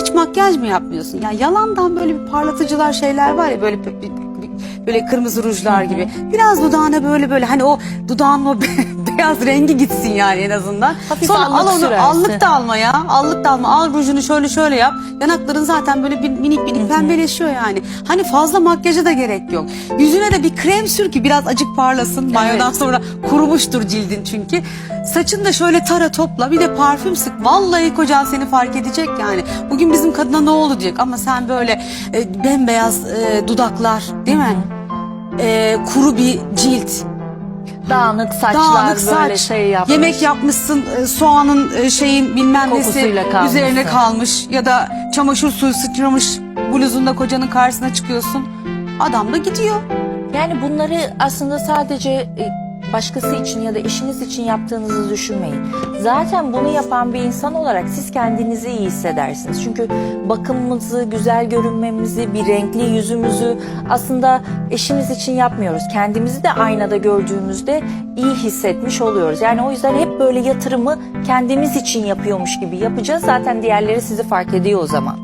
Hiç makyaj mı yapmıyorsun? Ya yalandan böyle bir parlatıcılar şeyler var ya böyle böyle kırmızı rujlar gibi. Biraz dudağına böyle böyle hani o dudağın o beyaz rengi gitsin yani en azından. Hafif Sonra al allık onu sürersin. allık da alma ya. Allık da alma. Al rujunu şöyle şöyle yap. Yanakların zaten böyle bir minik minik pembeleşiyor yani. Hani fazla makyaja da gerek yok. Yüzüne de bir krem sür ki biraz acık parlasın. Banyodan sonra kurumuştur cildin çünkü. Saçını da şöyle tara topla. Bir de parfüm sık. Vallahi kocan seni fark edecek yani. Bugün bizim kadına ne oldu diyecek ama sen böyle e, bembeyaz e, dudaklar değil mi? E, kuru bir cilt. Dağınık saçlar Dağınık böyle saç, şey yapmış. yemek yapmışsın e, soğanın e, şeyin bilmem nesi üzerine kalmış ya da çamaşır suyu sıçramış bluzunda kocanın karşısına çıkıyorsun. Adam da gidiyor. Yani bunları aslında sadece e, başkası için ya da eşiniz için yaptığınızı düşünmeyin. Zaten bunu yapan bir insan olarak siz kendinizi iyi hissedersiniz. Çünkü bakımımızı, güzel görünmemizi, bir renkli yüzümüzü aslında eşimiz için yapmıyoruz. Kendimizi de aynada gördüğümüzde iyi hissetmiş oluyoruz. Yani o yüzden hep böyle yatırımı kendimiz için yapıyormuş gibi yapacağız. Zaten diğerleri sizi fark ediyor o zaman.